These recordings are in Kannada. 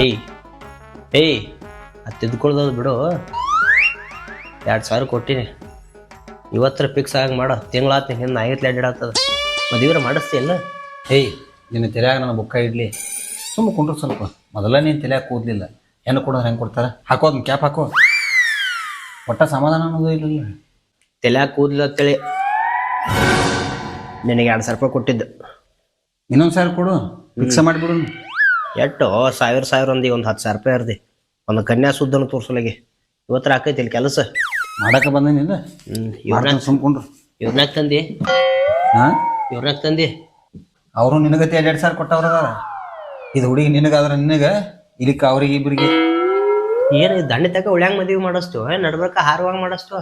ಏಯ್ ಏಯ್ ಅದು ತಿದ್ಕೊಳ್ದದು ಬಿಡು. ಎರಡು ಸಾವಿರ ಕೊಟ್ಟಿನಿ. ಇವತ್ತರ ಫಿಕ್ಸ್ ಆಗಿ ಮಾಡ. ತಿಂಗಳಾತ ಹಿಂದೆ ಲ್ಯಾಡ್ ಆಗ್ತದ ಮದುವೆ ಮಾಡಿಸ್ತಿಲ್ಲ ಏಯ್ ನಿನ್ನ ತಲೆಯಾಗ ನನ್ನ ಬುಕ್ಕ ಇಡ್ಲಿ. ಸುಮ್ಮ ಕುಂಡ್ರು ಸ್ವಲ್ಪ. ಮೊದಲ ನೀನು ತಲೆಯಾಗ ಕೂದಲಿಲ್ಲ. ಏನು ಕೊಡೋದು ಹೆಂಗೆ ಕೊಡ್ತಾರೆ? ಹಾಕೋ ಅದನ್ನ ಕ್ಯಾಪ್ ಹಾಕೋ. ಒಟ್ಟ ಸಮಾಧಾನ ಅನ್ನೋದು ಇಲ್ಲ ತಲೆ ಕೂದಲಿಲ್ಲ ತಿಳಿ ನಿನಗೆ ಎರಡು ಸಾವಿರ ರೂಪಾಯಿ ಕೊಟ್ಟಿದ್ದು. ಇನ್ನೊಂದು ಸಾವಿರ ಕೊಡು. ಫಿಕ್ಸ್ ಮಾಡಿಬಿಡು. ಎಟ್ಟು? ಸಾವಿರ ಸಾವಿರ ಒಂದಿ ಒಂದು ಹತ್ತು ಸಾವಿರ ರೂಪಾಯಿ ಅರ್ದಿ. ಒಂದು ಕನ್ಯಾ ಸುದ್ದನ ತೋರ್ಸಲಿಗೆ. ಇವತ್ತರ ಆಕೈತಿ ಇಲ್ಲಿ ಕೆಲಸ. ಮಾಡಕ ಬಂದೇನಿಲ್ಲ ಹ್ಮ್ ಇವ್ರನ್ನ ಸುಮ್ಕೊಂಡ್ರು. ಸುಮ್ ಕುಂಡ್ರು ಇವ್ರನ್ನಾಗ ತಂದಿ? ಹಾಂ? ಇವ್ರನ್ನಾಗ ತಂದಿ? ಅವರು ನಿನಗತಿ ಎರಡು ಎರಡು ಸಾವಿರ ಕೊಟ್ಟವ್ರ ಇದು ಹುಡುಗಿ ನಿನಗಾದ್ರೆ ನಿನಗ ಇಲ್ಲಿಕ್ಕೆ ಅವ್ರಿಗೆ ಇಬ್ಬರಿಗೆ ಏನು ದಂಡೆ ತಕ ಉಳ್ಯಾಂಗ ಮದುವೆ ಮಾಡಿಸ್ತು ನಡ್ಬರ್ಕ ಹಾರುವಾಗ ಮಾಡಿಸ್ತು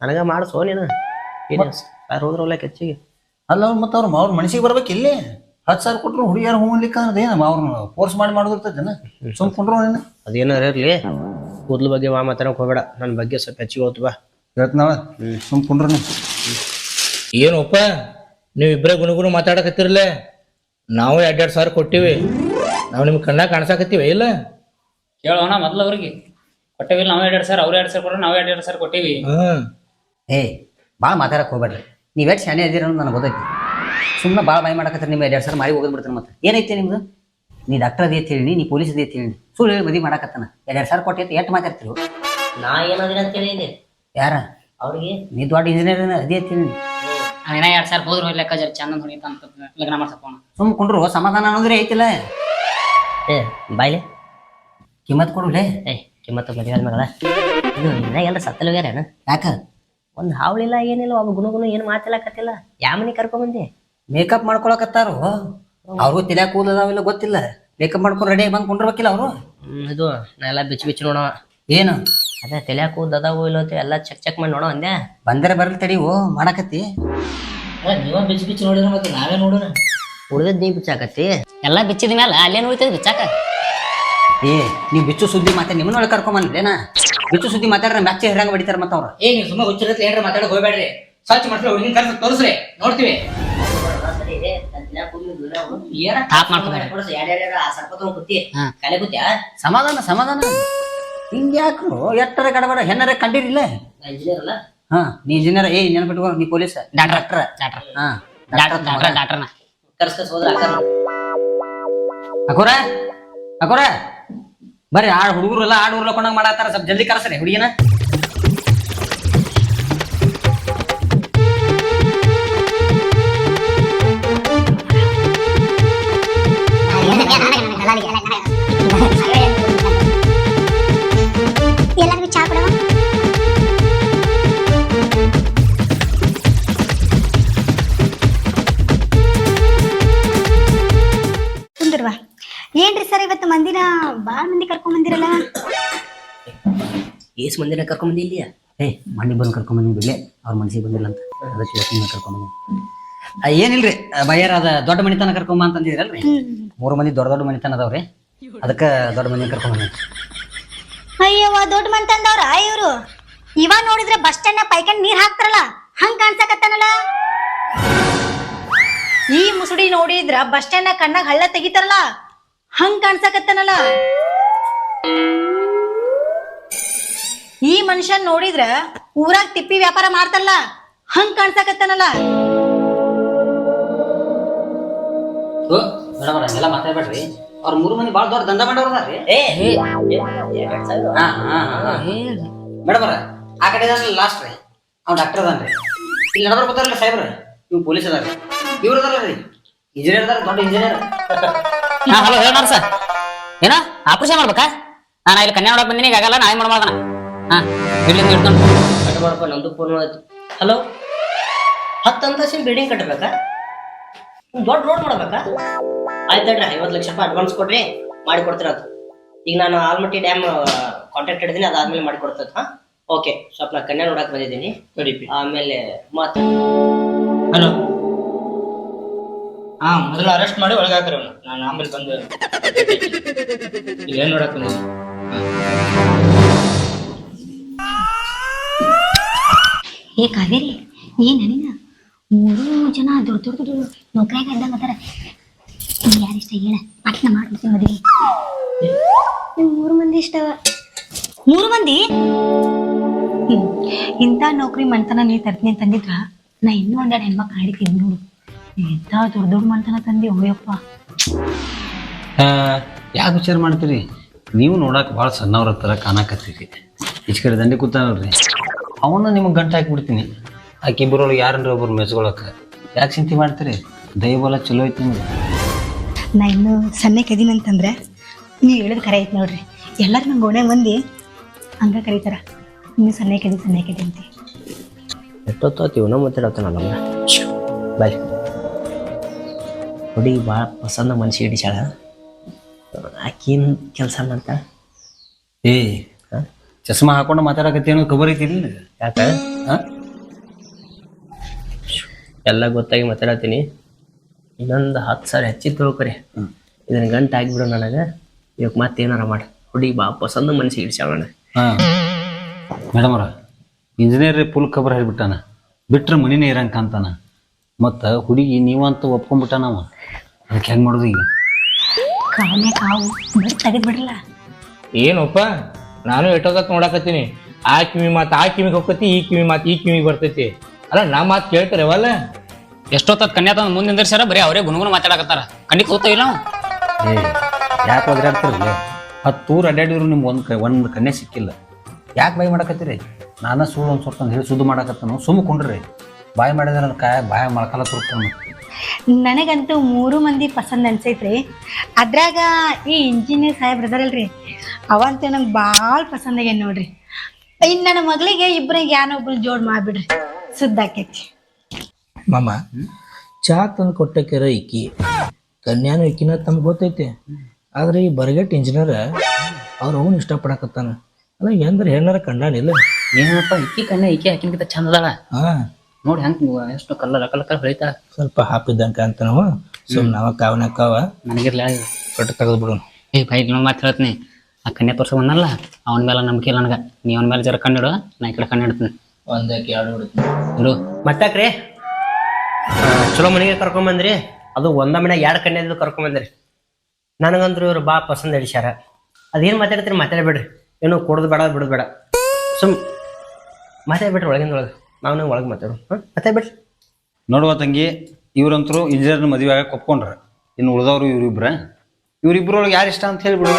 ನನಗೆ ಮಾಡಿಸೋ ನೀನು. ಏನು ಯಾರು ಹೋದ್ರೆ ಒಳ್ಳೆ ಹೆಚ್ಚಿಗೆ. ಅಲ್ಲ ಅವ್ರು ಮತ್ತೆ ಅವ್ರು ಅವ್ರ ಮನಸ್ಸಿಗೆ ಬರ್ಬೇಕು ಇಲ್ಲಿ. ಹತ್ತು ಸಾವಿರ ಕೊಟ್ಟರು ಹುಡುಗಿಯರು ಹೋಗ್ಲಿಕ್ಕೆ ಅಂದ್ರೆ ಏನು? ಅವ್ರನ್ನ ಫೋರ್ಸ್ ಮಾಡಿ ಮಾಡೋದಿರ್ತೈತೇನ ಸುಮ್ ಕುಂಡ್ರು ನೀನು ಅದೇನಾರ ಇರಲಿ. ಕೂದಲು ಬಗ್ಗೆ ವಾ ಮಾತಾಡಕ್ ಹೋಗ್ಬೇಡ. ನನ್ನ ಬಗ್ಗೆ ಸ್ವಲ್ಪ ಹೆಚ್ಚಿಗೆ ಹೋತು ಬಾ. ಹ್ಞೂ ಸುಮ್ ಕುಂಡ್ರು ಏನು ಏನಪ್ಪ? ನೀವು ಇಬ್ಬರೇ ಗುಣಗುಣ ಮಾತಾಡಕತ್ತಿರಲೇ? ನಾವು ಎರಡೆರಡು ಎರಡ್ ಸಾವಿರ ಕೊಟ್ಟಿವಿ. ನಾವು ನಿಮ್ಗೆ ಕಣ್ಣಾಗ ಕಾಣಿಸಾಕತ್ತೀವಿ ಇಲ್ಲ? ಕೇಳೋಣ ಮೊದ್ಲು ಅವ್ರಿಗೆ. ಕೊಟ್ಟೇವಿಲ್ಲ ನಾವು ಎರಡು ಸಾವಿರ ಅವ್ರು ಎರಡು ಸಾವಿರ ಕೊಟ್ಟರು ನಾವು ಎರಡು ಎರಡು ಸಾವಿರ ಕೊಟ್ಟೇವಿ. ಹ್ಞೂ ಏ ಭಾಳ ಮಾತಾಡಕ್ಕೆ ಹೋಗ್ಬೇಡ್ರಿ. ನೀವು ಎಷ್ಟು ಶಾನೆ ಇದ್ದೀರ ನನಗೆ ಗೊತ್ತೈತಿ. ಸುಮ್ಮನೆ ಭಾಳ ಬಾಯಿ ಮಾಡಕತ್ತಾರೆ ನಿಮ್ಮ ಎರಡು ಸಾವಿರ ಮಾರಿ ಹೋಗಿದ್ಬಿಡ್ತಾನೆ ಮತ್ತೆ. ಏನೈತೆ ನಿಮ್ದು? ನೀ ಡಾಕ್ಟರ್ ಅದೇ ಹೇಳಿ ನೀ ಪೊಲೀಸ್ ಅದೇ ಹೇಳಿ. ಸುಳ್ಳು ಹೇಳಿ ಮದುವೆ ಮಾಡಕತ್ತಾನ. ಎರಡು ಸಾವಿರ ಕೊಟ್ಟೈತಿ ಎಷ್ಟು ಮಾತಾಡ್ತಿರು ನಾ ಏನಾದ್ರೆ ಅಂತ ಹೇಳಿದೆ ಯಾರ? ಅವ್ರಿಗೆ? ನೀ ದೊಡ್ಡ ಇಂಜಿನಿಯರ್ ಅದೇ ಹೇಳಿ. ಏನ ಎರಡು ಸಾವಿರ ಹೋದ್ರು ಲೆಕ್ಕ ಜರ ಚಂದ ಹೊಡಿತ ಅಂತ ಲಗ್ನ ಮಾಡ್ಸಕೋಣ ಸುಮ್ ಕುಂಡ್ರು ಸಮಾಧಾನ ಅನ್ನೋದ್ರೆ ಐತಿಲ್ಲ. ಏ ಬಾಯ್ಲೆ. ಕಿಮ್ಮತ್ ಕೊಡುಲೇ ಏ ಕಿಮ್ಮತ್ತು ಮದುವೆ ಆದ್ಮೇಲೆ ಇದು ಇನ್ನ ಎಲ್ಲ ಸತ್ತಲ್ ಹೋಗ್ಯಾರ ಯಾಕ? ಒಂದು ಹಾವಳಿಲ್ಲ ಏನಿಲ್ಲ ಒಬ್ಬ ಗುಣಗುಣ ಏನು ಮಾತಿಲ್ಲ ಕತ್ತಿಲ್ಲ ಯಾವ ಮನೆ ಕರ್ಕೊಂಬಂದಿ ಮೇಕಪ್ ಮಾಡ್ಕೊಳಕತ್ತಾರು? ಅವ್ರಿಗೂ ತಿಳ್ಯಾಕ ಕೂದಲದಾವಿಲ್ಲ ಗೊತ್ತಿಲ್ಲ. ಮೇಕಪ್ ಮಾಡ್ಕೊಂಡು ರೆಡಿ ಬಂದು ಕುಂಡ್ರಬೇಕಿಲ್ಲ ಅವರು? ಇದು ನಾ ಎಲ್ಲಾ ಬಿಚ್ಚಿ ಬಿಚ್ಚಿ ನೋಡವ. ಏನು? ಅದೇ ತಲೆ ಕೂದದಾವು ಇಲ್ಲ ಅಂತ ಎಲ್ಲ ಚೆಕ್ ಚೆಕ್ ಮಾಡಿ ನೋಡೋ ಅಂದೆ. ಬಂದರೆ ಬರ್ಲಿ ಓ ಮಾಡಕತ್ತಿ. ನೀವ ಬಿಚ್ಚಿ ಬಿಚ್ಚಿ ನೋಡಿದ್ರ ಮತ್ತೆ ನಾವೇ ನೋಡೋಣ. ಉಳ್ದದ್ ನೀ ಬಿಚ್ಚಾಕತ್ತಿ. ಎಲ್ಲ ಬಿಚ್ಚಿದ ಮೇಲೆ ಅಲ್ಲೇನು ಉಳಿತದ ಬಿಚ್ಚಾಕ? ಏ ನೀವು ಬಿಚ್ಚು ಸುದ್ದಿ ಮಾತಾಡಿ ನಿಮ್ಮನ್ನ ಒಳಗೆ ಕರ್ಕೊಂಬಂದ್ರೇನ ಬಿಚ್ಚು ಸುದ್ದಿ ಮಾತಾಡ್ರೆ ಮ್ಯಾಚ್ ಹೆರಂಗ್ ಬಡಿತಾರ ಮತ್ತ ಅವ್ರು ಏ ನೀವು ಸುಮ್ಮನೆ ಹುಚ್ಚಿರತ್ತೆ ಏನ್ರ ಮಾತಾಡಕ್ ಹೋಗ್ಬೇಡ್ರಿ. ಸ್ವಚ್ಛ ಮಾಡ್ಸ್ರಿ ಹುಡುಗಿನ ಕರ್ಸ ತೋರಿಸ್ರಿ. ನೋಡ್ತೀವಿ. ಏನ ತಾಪ್ ಕೂತ್ಯಾ? ಸಮಾಧಾನ ಸಮಾಧಾನ. ಹಿಂಗ್ಯಾಕ್ರು ಎಟ್ಟರ ಗಡಬಡ ಹೆಣ್ಣರ ಕಂಡಿರಿಲ್ಲ. ಹಾ ನೀ ಇಂಜಿನಿಯರ್ ಏ ನೆನಪಿಟ್ಕೋ ನೀ ಪೊಲೀಸ್ ಡಾಕ್ಟರ್ ಡಾಕ್ಟರ್ ಹಾ ಡಾಕ್ಟರ್ ಡಾಕ್ಟರ್ ಡಾಕ್ಟರ್ನ ಕರ್ಸ್ಕಸ್ ಕರ್ಸ್ ಹೋದ್ರ ಆಕಾರ ಅಕೋರ ಅಕೋರ. ಬರ್ರಿ ಆ ಹುಡುಗರೆಲ್ಲ ಆಡು ಉರ್ಲಕೊಂಡಂಗ್ ಮಾಡತ್ತಾರ ಸ್ವಲ್ಪ ಜಲ್ದಿ ಕರ್ಸ್ರಿ ಹುಡುಗಿನ. ಎಲ್ಲರಿಗೂ ಚಾ ಕೊಡವ? ಕುಂದಿರ್ವಾ ಏನ್ರಿ ಸರ್ ಇವತ್ತು ಮಂದಿನ ಬಾಳ ಮಂದಿ ಕರ್ಕೊಂಡ್ ಬಂದಿರಲ್ಲ? ಏಸ್ ಮಂದಿನ ಕರ್ಕೊಂಬಂದಿ ಇಲ್ಲಿಯಾ? ಏ ಮಣ್ಣಿ ಬಂದು ಕರ್ಕೊಂಬಂದಿ ಬಿಡ್ಲೆ ಅವ್ರ ಮನ್ಸಿಗೆ ಬಂದಿಲ್ಲ ಅಂತ ಅದಕ್ಕೆ ಇವತ್ತಿನ ಬಂದ. ಏನಿಲ್ರಿ ಬಯ್ಯರ ಅದ ದೊಡ್ಡ ಮನಿತನ ಕರ್ಕೊಂಬ ಅಂತಂದಿದ್ರಲ್ರಿ ಮೂರು ಮಂದಿ ದೊಡ್ಡ ದೊಡ್ಡ ಮನಿತನ ಅದಾವ್ರಿ ಅದಕ್ಕೆ ದೊಡ್ಡ ಮಂದಿ ಬಂದೆ. ಅಯ್ಯವ್ವ ದೊಡ್ಡ ಮನೆ ತಂದವ್ರ ಇವರು. ಇವ ನೋಡಿದ್ರೆ ಬಸ್ ಸ್ಟ್ಯಾಂಡ್ ಪೈಕಂಡ್ ನೀರ್ ಹಾಕ್ತಾರಲ್ಲ ಹಂಗ್ ಕಾಣ್ಸಕತ್ತನಲ್ಲ. ಈ ಮುಸುಡಿ ನೋಡಿದ್ರ ಬಸ್ ಸ್ಟ್ಯಾಂಡ್ ಕಣ್ಣಾಗ ಹಳ್ಳ ತೆಗಿತಾರಲ್ಲ ಹಂಗ್ ಕಾಣ್ಸಕತ್ತಾನಲ್ಲ. ಈ ಮನುಷ್ಯ ನೋಡಿದ್ರ ಊರಾಗ ತಿಪ್ಪಿ ವ್ಯಾಪಾರ ಮಾಡ್ತಾರಲ್ಲ ಹಂಗ್ ಕಾಣ್ಸಕತ್ತನಲ್ಲ. ಎಲ್ಲ ಮಾತಾಡ್ಬೇಡ್ರಿ. ಅವ್ರ ಮೂರು ಮಂದಿ ಭಾಳ ದೊಡ್ಡ ದಂಧ ಮಾಡೋರು ಅದಾರ್ರಿ ಹಾ ಹಾ ಹಾ ಮೇಡಮ್ ಆ ಕಡೆ ಲಾಸ್ಟ್ ರೀ. ಅವ್ನು ಡಾಕ್ಟರ್ ಅದಾನ್ರಿ ಇಲ್ಲಿ ನಡಬರ್ ಬರ್ತಾರಲ್ಲ ಸಾಹೇಬ್ರ. ಇವ್ ಪೊಲೀಸ್ ಅದಾರ ಇವ್ರು ಅದಾರಲ್ರಿ ಇಂಜಿನಿಯರ್ ಅದಾರ ದೊಡ್ಡ ಇಂಜಿನಿಯರ್ ಹಾ ಹಲೋ ಹೇಳ ಸರ್. ಏನ ಆಪರೇಷನ್ ಮಾಡ್ಬೇಕಾ? ನಾನು ಇಲ್ಲಿ ಕನ್ಯಾ ನೋಡಕ್ ಬಂದಿನಿ ಈಗ ಆಗಲ್ಲ ಏನ್ ಮಾಡ್ಬೋದನ ಹಾ ಬಿಲ್ಡಿಂಗ್ ಇಡ್ಕೊಂಡು ಕಟ್ ಮಾಡಪ್ಪ ನಮ್ದು ಫೋನ್ ಆಯ್ತು. ಹಲೋ? ಹತ್ತು ಅಂತಸ್ತಿನ ಬಿಲ್ಡಿಂಗ್ ಕಟ್ಟಬೇಕಾ ದೊಡ್ಡ ರೋಡ್ ಮಾಡ್ಬೇಕಾ? ಆಯ್ತು ತಡ್ರಿ ಐವತ್ತು ಲಕ್ಷ ರೂಪಾಯಿ ಅಡ್ವಾನ್ಸ್ ಕೊಡ್ರಿ ಮಾಡಿ ಅದು. ಈಗ ನಾನು ಆಲ್ಮಟ್ಟಿ ಡ್ಯಾಮ್ ಕಾಂಟ್ಯಾಕ್ಟ್ ಹಿಡಿದೀನಿ ಅದಾದ್ಮೇಲೆ ಮಾಡಿ ಕೊಡ್ತದ ಹಾ? ಓಕೆ ಸ್ವಲ್ಪ ನಾ ಕನ್ಯಾ ನೋಡಕ್ ಬಂದಿದ್ದೀನಿ. ಆಮೇಲೆ ಮಾತು. ಹಲೋ. ಹಾ ಮೊದಲು ಅರೆಸ್ಟ್ ಮಾಡಿ ಒಳಗೆ ಹಾಕ್ರಿ ಅವ್ನು. ನಾನು ಆಮೇಲೆ ಬಂದು ಏನ್ ನೋಡಕ್ ಬಂದಿದ್ದೀನಿ. ಏ ಕಾವೇರಿ ಏನ್ ಮೂರು ಜನ ದೊಡ್ಡ ದೊಡ್ಡ ದೊಡ್ಡ ನೌಕರಿಯಾಗ ಇದ್ದಂಗ ಅದಾರ ಇಷ್ಟ ಹೇಳ. ಪಟ್ನ ಮಾಡ್ಬಿಡ್ತೀನಿ ಮೂರು ಮಂದಿ ಇಷ್ಟವ. ಮೂರು ಮಂದಿ. ಇಂಥ ನೌಕರಿ ಮಂತನ ನೀ ತರ್ತೀನಿ ತಂದಿದ್ರ ನಾ ಇನ್ನೂ ಒಂದೆರಡು ಹೆಣ್ಮಕ್ಳು ಆಡಿತೀನಿ ನೋಡು. ಎಂತ ದೊಡ್ಡ ದೊಡ್ಡ ಮಂತನ ತಂದಿ ಹೋಯಪ್ಪ ಯಾಕೆ ವಿಚಾರ ಮಾಡ್ತೀರಿ? ನೀವು ನೋಡಕ್ಕೆ ಬಹಳ ಸಣ್ಣವ್ರ ಹತ್ರ ಕಾಣಕತ್ತೀರಿ. ಈಚ ಕಡೆ ದಂಡಿ ಕೂತಾನಲ್ರಿ ಅವನ್ನ ನಿಮಗೆ ಗಂಟು ಹಾಕಿಬಿಡ್ತೀನಿ. ಆಕೆ ಇಬ್ಬರೊಳಗೆ ಯಾರನ್ರಿ ಒಬ್ರು ಮೆಚ್ಕೊಳಕ್ಕೆ ಯಾಕೆ ಚಿಂತೆ ಮಾಡ್ತೀರಿ? ದೈವಲ ಚಲೋ ಐತಿ ನಿಮ್ಗೆ. ನಾ ಇನ್ನೂ ಸಣ್ಣಕ್ಕೆ ಅದೀನಂತಂದ್ರೆ ನೀವು ಹೇಳಿದ ಕರೆ ಐತೆ ನೋಡ್ರಿ. ಎಲ್ಲರೂ ನಮ್ಮ ಓಣ್ಯಾಗ ಮಂದಿ ಹಂಗ ಕರೀತಾರ. ಇನ್ನು ಸಣ್ಣಕ್ಕೆ ಅದಿ ಸಣ್ಣಕ್ಕೆ ಅದಿ ಅಂತ. ಎಷ್ಟೊತ್ತು ಇವನ ಮಾತಾಡತ್ತಾನ ನಮ್ಮ ಬಾಯ್. ಹುಡುಗಿ ಭಾಳ ಪಸಂದ ಮನ್ಸಿ ಹಿಡಿಸ್ಯಾಳ ಆಕೇನು ಕೆಲಸ ಮಾಡ್ತಾಳ ಏ ಚಸ್ಮಾ ಹಾಕೊಂಡು ಮಾತಾಡಕತ್ತಿ ಅನ್ನೋದು ಖಬರ್ ಐತಿ ಯಾಕೆ ಯಾಕ? ಹಾಂ? ಎಲ್ಲ ಗೊತ್ತಾಗಿ ಮಾತಾಡತ್ತೀನಿ. ಇನ್ನೊಂದು ಹತ್ತು ಸಾವಿರ ಹೆಚ್ಚಿತ್ತು ತಿಳ್ಕೊರಿ ಇದನ್ನ ಗಂಟೆ ಆಗಿಬಿಡು ನನಗೆ. ಇವಾಗ ಮತ್ತೆ ಏನಾರ ಮಾಡಿ. ಹುಡುಗಿ ಬಾ ಪಸಂದ ಮನಸ್ಸಿಗೆ ಹಿಡಿಸ್ಯಾಳ ನನಗೆ ಹಾಂ. ಮೇಡಮ್ ಅವ್ರ ಇಂಜಿನಿಯರ್ ಫುಲ್ ಖಬರ್ ಹೇಳ್ಬಿಟ್ಟಾನ. ಬಿಟ್ರೆ ಮನಿನೇ ಇರಂಕ ಅಂತಾನ ಮತ್ತು ಹುಡುಗಿ ನೀವಂತೂ ಒಪ್ಕೊಂಡ್ಬಿಟ್ಟಾನವ ಅದಕ್ಕೆ ಹೆಂಗೆ ಮಾಡೋದು ಈಗ? ಕಾವನ್ಯ ಕಾವು. ಬಿಟ್ಟು ತೆಗೆದು ಬಿಡ್ರಲ್ಲ. ಏನಪ್ಪ ನಾನು ಎಷ್ಟೊತ್ತ ನೋಡಕತ್ತೀನಿ. ಆ ಕಿವಿ ಮಾತು ಆ ಕಿವಿಗೆ ಹೋಗ್ತೈತಿ ಈ ಕಿವಿ ಮಾತು ಈ ಕಿವಿಗೆ ಬರ್ತೈತಿ. ಅಲ್ಲ ನಾ ಮಾತು ಕೇಳ್ತಾರೆ ಅವಲ್ಲ ಎಷ್ಟೊತ್ತ ಕನ್ಯಾ ತಂದು ಮುಂದೆ ನಿಂದಿರ್ಸ್ಯಾರ? ಬರೀ ಅವರೇ ಗುಣಗುಣ ಮಾತಾಡಕತ್ತಾರ. ಕಣ್ಣಿ ಕೂತಾವಿಲ್ಲ ನಾವು ಏ ಯಾಕೆ ಹೋದ್ರೆ ಹತ್ತು ಊರು ಅಡ್ಡಾಡಿದ್ರು ನಿಮ್ಗೆ ಒಂದು ಕ ಒಂದು ಕನ್ಯೆ ಸಿಕ್ಕಿಲ್ಲ. ಯಾಕೆ ಬಾಯಿ ಮಾಡಕತ್ತೀರಿ? ನಾನು ಸುಳ್ಳು ಒಂದು ಸ್ವಲ್ಪ ಹೇಳಿ ಸುದ್ದು ಮಾಡಕತ್ತನು. ಸುಮ್ಮ ಕುಂಡ್ರಿ. ಬಾಯಿ ಮಾಡಿದ್ರೆ ಕಾಯ ಬಾಯ ಮೊಳಕಾಲ ತುರ್ತಾನು ನನಗಂತೂ ಮೂರು ಮಂದಿ ಪಸಂದ್ ಅನ್ಸೈತ್ರಿ. ಅದ್ರಾಗ ಈ ಇಂಜಿನಿಯರ್ ಸಾಹೇಬ್ರ ಇದಾರಲ್ರಿ. ಅವಂತೂ ನಂಗೆ ಭಾಳ ಪಸಂದ್ ಆಗ್ಯಾನ ನೋಡ್ರಿ. ಇನ್ನು ನನ್ನ ಮಗಳಿಗೆ ಇಬ್ಬರಿಗೆ ಯಾನೊಬ್ರು ಜೋಡ್ ಮಾಡಿಬಿಡ್ರಿ. ಸುದ್ದಾಕೈತಿ. ಮಾಮ ಚಾ ತಂದು ಕೊಟ್ಟಕ್ಕೆರ ಇಕ್ಕಿ ಕನ್ಯಾನು ಇಕ್ಕಿನ ತಮ್ಗೆ ಗೊತ್ತೈತಿ. ಆದ್ರೆ ಈ ಬರ್ಗೆಟ್ ಇಂಜಿನಿಯರ್ ಅವ್ರ ಅವನು ಇಷ್ಟಪಡಕತ್ತಾನ. ಅಲ್ಲ ಎಂದ್ರೆ ಹೆಣ್ಣಾರ ಕಂಡಾನಿಲ್ಲ ಏನಪ್ಪ ಇಕ್ಕಿ ಕನ್ಯಾ ಇಕ್ಕಿ ಹಾಕಿನ್ಕಿಂತ ಚಂದ ಅದಾಳ. ಹಾ. ನೋಡಿ ಹೆಂಗ್ ಎಷ್ಟು ಕಲ್ಲರ್ ಕಲ್ಲರ್ ಹೊಳಿತಾ ಸ್ವಲ್ಪ ಹಾಪಿದ್ದಂಕ ಅಂತ ನಾವು ಸುಮ್ ನಾವ ಕಾವನ ಕಾವ ನನಗಿರ್ಲ ಕೊಟ್ಟು ತೆಗೆದು ಬಿಡು. ಏ ಭಯ ಇನ್ನೊಂದು ಮಾತು ಹೇಳ್ತೀನಿ. ಆ ಕನ್ಯಾ ತೋರ್ಸ ಬಂದಲ್ಲ ಅವನ ಮೇಲೆ ನಂಬಿಕೆ ಇಲ್ಲ ನನಗೆ. ನೀ ಅವನ ಮೇಲೆ ಜರ ಕಣ್ಣಿಡು ನಾ ಈ ಕಡೆ ಕಣ್ಣಿಡ್ತೀನಿ ಒಂದಕ್ಕೆ ಎರಡು ಬಿಡ್ತೀನಿ ಇರು ಮತ್ತಾಕ್ರಿ ಚಲೋ ಮನೆಗೆ ಕರ್ಕೊಂಬಂದ್ರಿ? ಅದು ಒಂದ ಮನೆ ಎರಡು ಕನ್ಯದು ಕರ್ಕೊಂಬಂದ್ರಿ. ನನಗಂದ್ರು ಇವ್ರು ಬಾ ಪಸಂದ್ ಹಿಡಿಸ್ಯಾರ ಅದೇನು ಮಾತಾಡ್ತೀರಿ ಮಾತಾಡ್ಬೇಡ್ರಿ. ಏನು ಕೊಡೋದು ಬೇಡ ಬಿಡೋದು ಬೇಡ. ಸುಮ್ ಮಾತಾಡ್ಬಿಟ್ರಿ ಒಳಗಿಂದ ಒಳಗೆ. ನಾವು ನೀವು ಒಳಗೆ ಮಾತಾಡು ಹಾಂ ಮಾತಾಡ್ಬಿಡ್ರಿ. ನೋಡುವ ತಂಗಿ ಇವ್ರಂತರೂ ಇಂಜಿನಿಯರ್ನ ಮದುವೆ ಆಗಕ್ಕೆ ಒಪ್ಕೊಂಡ್ರ. ಇನ್ನು ಉಳಿದವರು ಇವ್ರಿಬ್ರ. ಇವ್ರಿಬ್ರೊಳಗೆ ಯಾರು ಇಷ್ಟ ಅಂತ ಹೇಳ್ಬಿಡು.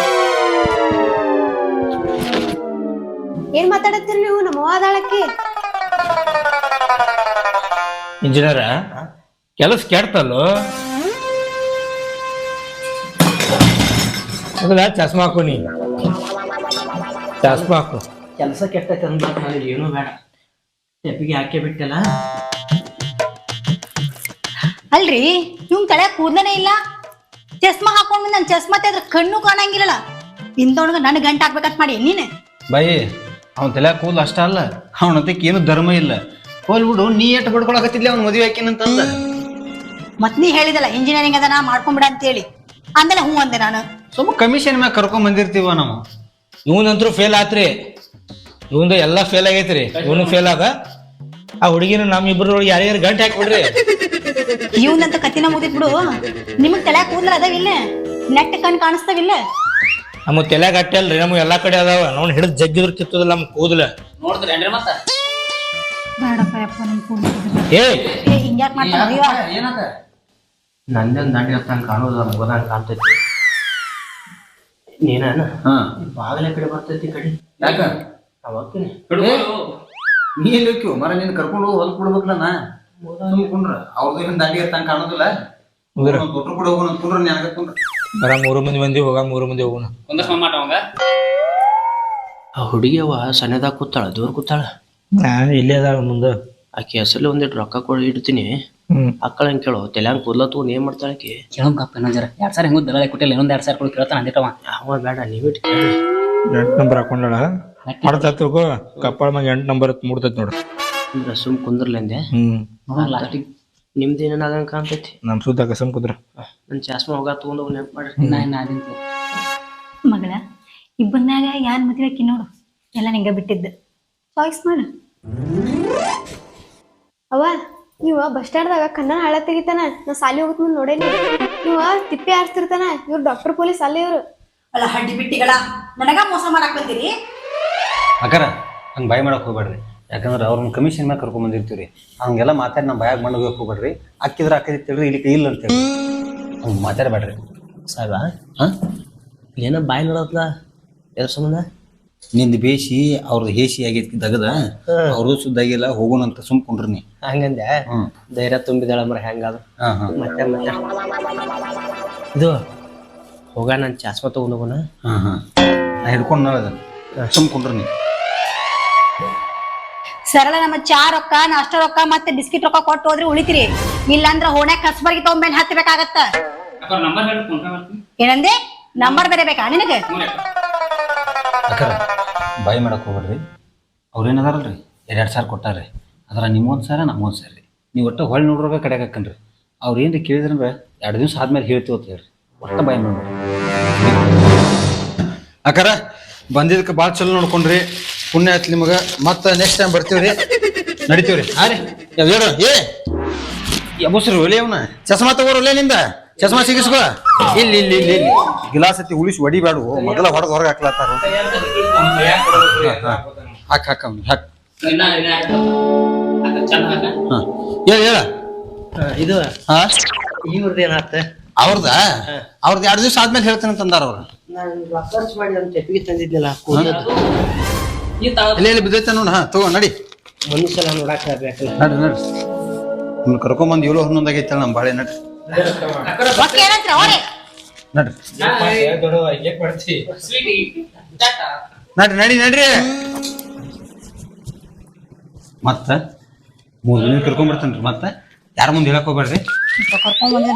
ಏನ್ ಮಾತಾಡತ್ತೀರಿ ನೀವು? ನಮ್ಮ ಅದಾಳಕ್ಕಿ. ಇಂಜಿನಿಯರ? ಕೆಲಸ ಕೆಡ್ತಲ್ಲೋ? ಅದಲ್ಲ ಚಸ್ಮಾ ಹಾಕು ನೀ ಚಸ್ಮಾ ಹಾಕು. ಕೆಲಸ ಕೆಟ್ಟ ಅಂದ ಏನು ಏನೂ ಬೇಡ. ತೆಪ್ಪಿಗೆ ಹಾಕೇ ಬಿಟ್ಟಲ್ಲ. ಅಲ್ರಿ ಇವ್ ತಲೆ ಕೂದಲನೇ ಇಲ್ಲ. ಚಸ್ಮಾ ಹಾಕೊಂಡ್ ನನ್ ಚಸ್ಮಾ ತೆಗೆದ್ರೆ ಕಣ್ಣು ಕಾಣಂಗಿಲ್ಲ ಇಂಥವ್ನಿಗೆ ನನ್ ಗಂಟೆ ಹಾಕ್ಬೇಕಂತ ಮಾಡಿ ನೀನೆ? ಬಾಯಿ ಅವ್ನ ತಲೆ ಕೂದಲು ಅಷ್ಟ ಅಲ್ಲ. ಅವನಂತಕ್ಕೆ ಏನು ಧರ್ಮ ಇಲ್ಲ. ಹೋಲ್ಬಿಡು ನೀ ಎಟ್ ಬಡ್ಕೊಳಕತ್ತಿದ್ಲಿ ಅವ್ನ ಮದುವೆ ಹಾಕಿನಂತಂದ ಮತ್ ನೀ ಹೇಳಿದಲ್ಲ ಇಂಜಿನಿಯರಿಂಗ್ ಅದನ್ನ ಮಾಡ್ಕೊಂಬಿಡ ಅಂತ ಹೇಳಿ ಅಂದಲ್ಲ ಹ್ಞೂ ಅಂದೆ ನಾನು. ಸ್ವಲ್ಪ ಕಮಿಷನ್ ಮ್ಯಾಗ ಕರ್ಕೊಂಡ್ ಬಂದಿರ್ತೀವ ನಾವು. ಇವನಂತರೂ ಫೇಲ್ ಆತ್ರಿ. ಇವಂದು ಎಲ್ಲಾ ಫೇಲ್ ಆಗೈತ್ರಿ. ಇವನು ಫೇಲ್ ಆದ. ಆ ಹುಡುಗಿನ ನಮ್ಮ ಇಬ್ಬರೊಳಗೆ ಯಾರ್ಯಾರು ಗಂಟೆ ಹಾಕ್ಬಿಡ್ರಿ. ಇವ್ನಂತ ಕತ್ತಿನ ಮುಗಿದ್ ಬಿಡು. ನಿಮಗ್ ತಲೆ ಕೂದಲ ಅದಾವಿಲ್ಲ ನೆಟ್ ಕಣ್ ಕಾಣಿಸ್ತಾವಿಲ್ಲ ನಮ್ಮ ತಲೆಗೆ ಅಟ್ಟಲ್ರಿ ನಮ್ಗೆ ಎಲ್ಲಾ ಕಡೆ ಅದಾವ. ನೋಡ್ ಹಿಡಿದ್ ಜಗ್ಗಿದ್ರ ಕಿತ್ತದಲ್ಲ ನಮ್ ಕೂದಲ. ನೋಡಿದ್ರೇನ್ರಿ ಮತ್ತ? ಬೇಡಪ್ಪ ಯಪ್ಪ ನಮ್ ಕೂದಲು ಏ ಹಿಂಗ್ಯಾಕ್ ಮಾಡ್ತಾರ? ನಂದೇನು ದಾಂಡಿ ಹತ್ತಂಗ್ ಕಾಣೋದು ಮುಗದಂಗೆ ಕಾಣ್ತೈತಿ. ನೀನ ಹಾ. ಬಾಗಲ ಕಡೆ ಬರ್ತೈತಿ ಕಡೆ. ಯಾಕ? ನೀ ಎಲ್ಲಿ ಹೋಗ್ಯೋ ಮರ ನೀನ್ ಕರ್ಕೊಂಡು ಹೋಗಿ ಕೊಡ್ಬೇಕಲ್ಲ ನಾ. ಕುಂಡ್ರ. ಅವ್ರದ್ದು ಏನ್ ದಾಂಡಿ ಇರ್ತಂಗ ಕಾಣೋದಿಲ್ಲ. ಉದ್ರ. ಕೊಟ್ರು ಕೂಡ ಹೋಗೋಣ ಕುಂಡ್ರ ನನಗ ಕುಂಡ್ರ. ಬರ ಮೂರು ಮಂದಿ ಮಂದಿ ಹೋಗ ಮೂರು ಮಂದಿ ಹೋಗೋಣ. ಒಂದಷ್ಟು ಮಾಟ ಅವಂಗ. ಆ ಹುಡುಗಿ ಅವ ಸಣ್ಣದಾಗ ಕೂತಾಳ ದೂರ ಕೂತಾಳ. ನಾ ಇಲ್ಲೇ ಅದಾಳ ಮುಂದೆ. ಆಕೆ ಹೆಸರಲ್ಲಿ ಒಂದಿಟ್ಟು ರೊಕ್ಕ ಕೊಡ ಇಡ್ತೀನಿ. ಹ್ಮ್. ಅಕ್ಕಳ ಹಂಗೆ ಕೇಳು. ತಲ್ಯಾಂಗ ಕೂದ್ಲ ತಗೊಂಡು ಏನ್ ಮಾಡ್ತಾಳೆ ಆಕಿ? ಇನ್ನೊಂದ್ ಜರ. ಎರಡ್ ಸಾವಿರ ಹೆಂಗೂ ದಲ್ಲ ಕೊಟ್ಟಿಲ್ಲ ಇನ್ನೊಂದ್ ಎರಡ್ ಸಾವಿರ ಕೊಡಿ ಕೇಳ್ತಾನ ಅಂದಿಟ್ಟವ ಅವ ಬೇಡ ನೀವಿಟ್ ಕೇಳಿ. ಎಂಟು ನಂಬರ್ ಹಾಕೊಂಡಳ? ಮಾಡ್ತಾ ತಗೋ ಕಪ್ಪಾಳ ಮ್ಯಾಗ ಎಂಟು ನಂಬರ್ ಮೂಡ್ತೈತಿ ನೋಡ್ರಿ ಅಂದ್ರ ಸುಮ್ ಕುಂದ್ರಲೆಂದೆ ಹ್ಮ್. ಏನಾದಂಗ ಲಾಸ್ಟಿಗೆ ನಿಮ್ದೇನೇನು ಆಗಂಗೆ ಕಾಣ್ತೈತಿ? ನಮ್ ಸುದ್ದ ಕಸಮ್ ಕುದ್ರ. ನನ್ ಚಾಸ್ಮ ಹೋಗ ತಗೊಂಡು ನೆನಪು ಮಾಡ್ರಿ. ನಾ ಇನ್ನ ಅದಿಂತು ಮಗಳ ಇಬ್ಬರನ್ಯಾಗ ಯಾರ್ ಮದ್ವೆ ಆಕಿ ನೋಡು? ಎಲ್ಲ ನಿಂಗ ಬಿಟ್ಟಿದ್ದು. ಚಾಯ್ಸ್ ಮಾಡು. ಅವ ನೀವ ಬಸ್ ಸ್ಟ್ಯಾಂಡ್ದಾಗ ಕಣ್ಣನ ಹಳ ತೆಗಿತಾನ ನಾ ಸಾಲಿ ಹೋಗತ್ ಮುಂದ್ ನೋಡೇನಿ. ಇವ ತಿಪ್ಪಿ ಹಾರಿಸ್ತಿರ್ತಾನ. ಇವ್ರು ಡಾಕ್ಟರ್ ಪೊಲೀಸ್ ಅಲ್ಲೇ ಇವ್ರು. ಅಲ್ಲ ಹಡ್ಡಿ ಬಿಟ್ಟಿಗಳ. ನನಗ ಮೋಸ ಮಾಡಕ್ ಬಂದಿರಿ? ಅಕ್ಕಾರ ಹಂಗೆ ಬಾಯ್ ಮಾಡಕ್ ಹೋಗ್ಬೇಡ್ರಿ. ಯಾಕಂದ್ರೆ ಅವ್ರನ್ನ ಕಮಿಷನ್ ಮ್ಯಾಗ ಕರ್ಕೊಂಡ್ ಬಂದಿರ್ತೀವಿ ರೀ ಹಂಗೆಲ್ಲ ಮಾತಾಡಿ ನಮ್ಮ ಬಾಯಾಗ ಮಣ್ಣಗೆ ಹೋಗ್ಬೇಡ್ರಿ. ಅಕ್ಕಿದ್ರ ಅಕ್ಕದಿ ತಿಳ್ರಿ ಇಲ್ಲಿ ಇಲ್ಲ ಅಂತೇಳಿ ಹಂಗೆ ಮಾತಾಡಬೇಡ್ರಿ. ಸಾಹೇಬ ಹಾಂ? ಏನೋ ಬಾಯಿ ನೋಡತ್ಲ? ಎದ್ರ ಸಂಬಂಧ? ನಿಂದು ಬೇಸಿ ಅವ್ರದ್ದು ಹೇಸಿ ಆಗೈತಿ ದಗದ ಅವ್ರದ್ದು ಸುದ್ದ ಆಗಿಲ್ಲ ಸುಮ್ ಸುಮ್ಕೊಂಡ್ರಿ ನೀ. ಹಂಗಂದೆ? ಧೈರ್ಯ ತುಂಬಿದಾಳ ಮರ ಹೆಂಗಾದ್ರು. ಮತ್ತೆ ಮತ್ತೆ. ಇದು ಹೋಗ ನಾನು ಚಾಸ್ಮ ತಗೊಂಡು ಹೋಗೋಣ. ಹಾಂ ಹಾಂ. ನಾ ಹಿಡ್ಕೊಂಡು ನಾಳೆ ಸುಮ್ಕೊಂಡ್ರಿ ನೀ. ಸರಳ ನಮ್ಮ ಚಾ ರೊಕ್ಕ ನಾಷ್ಟ ರೊಕ್ಕ ಮತ್ತೆ ಬಿಸ್ಕಿಟ್ ರೊಕ್ಕ ಕೊಟ್ಟು ಹೋದ್ರೆ ಉಳಿತೀರಿ. ಇಲ್ಲಾಂದ್ರ ಹೋಣ್ಯಾಗ ಕಸ್ಬರ್ಗಿ ತಗೊಂಡ್ ಹತ್ತಬೇಕಾಗತ್ತ ಏನಂದೆ? ನಂಬರ್ ಬೇರೆ ಬೇಕಾ ನಿನಗೆ? ಅಕ್ಕಾರ. ಬಾಯ್ ಮಾಡಕ್ ಹೋಗ್ಬೇಡ್ರಿ. ಅವ್ರೇನದಾರಲ್ರಿ ಎರಡು ಸಾವಿರ ಕೊಟ್ಟಾರೆ ಅದರ ನಿಮ್ಮೊಂದು ಸಾರ ನಮ್ಮೊಂದು ಸಾರಿ ರೀ. ನೀವು ಒಟ್ಟು ಹೊಳ್ಳಿ ನೋಡ್ರಾಗ ಕಡೆಗೆ ಹಾಕನ್ರಿ. ಅವ್ರು ಏನು ಕೇಳಿದ್ರಂದ್ರೆ ಎರಡು ದಿವಸ ಆದ್ಮೇಲೆ ಹೇಳ್ತೀವಿ ಅಂತ ಹೇಳ್ರಿ. ಒಟ್ಟು ಬಾಯ್ ಮಾಡ್ರಿ ಅಕ್ಕಾರ ಬಂದಿದ್ದಕ್ಕೆ ಭಾಳ ಚಲೋ ನೋಡ್ಕೊಂಡ್ರಿ. ಪುಣ್ಯ ಆಯ್ತು ನಿಮಗೆ. ಮತ್ತೆ ನೆಕ್ಸ್ಟ್ ಟೈಮ್ ಬರ್ತೀವ್ರಿ ನಡಿತೀವ್ರಿ ಹಾಂ ರೀ. ಹೇಳು ಏ ಎಬ್ಬಸ್ರಿ ಒಲೆ ಅವನ. ಚಸ್ಮಾ ತಗೋರೊಲೆ ನಿಂದ. ಚಸ್ಮಾ ಸಿಗಿಸ್ಕೋ ಇಲ್ಲಿ ಇಲ್ಲಿ ಇಲ್ಲಿ ಇಲ್ಲಿ. ಗಿಲಾಸ್ ಹತ್ತಿ ಉಳಿಸಿ ಹೊಡಿಬೇಡು. ಮೊದಲ ಹೊರಗೆ ಹೊರಗೆ ಹಾಕ್ಲತ್ತಾರ. ಹಾಕ್ ಹಾಕ ಹಾ. ಹೇಳ ಹೇಳ. ಇದು ಹಾ? ಇವ್ರದ್ದು ಏನಾಗ್ತ? ಅವ್ರದ? ಅವ್ರದ್ದು ಎರಡು ದಿವಸ ಆದ್ಮೇಲೆ ಹೇಳ್ತೇನೆ ಅಂತಂದಾರ ಅವ್ರು. ನಾನು ಖರ್ಚು ಮಾಡಿ ಒಂದು ತೆಪ್ಪಿಗೆ ತಂದಿದ್ನಲ್ಲ ಕೂದಲದ್ದು ಇಲ್ಲಿ ಇಲ್ಲಿ ಬಿದ್ದೈತೆ ನೋಡ ಹಾ ತಗೋ ನಡಿ. ಮನುಷ್ಯ ನೋಡಾಕ ಬೇಕಲ್ಲ ನಡ್ರಿ ನಡ್ರಿ ನಿಮ್ಗೆ ಕರ್ಕೊಂಬಂದು ಏಳು ಹನ್ನೊಂದಾಗೈತಲ್ಲ ನಮ್ಮ ಬಾಳೆ ನಡ್ರಿ ನಡ್ರಿ. ನಡಿ ನಡ್ರಿ. ಮತ್ತ? ಮೂರ್ ದಿನ ಕರ್ಕೊಂಡ್ಬಿಡ್ತೇನ್ರಿ ಮತ್ತ? ಯಾರ ಮುಂದೆ ಹೇಳಕ್ ಹೋಗ್ಬೇಡ್ರಿ? ಕರ್ಕೊಂಡ್ ಬಂದ್ರೆ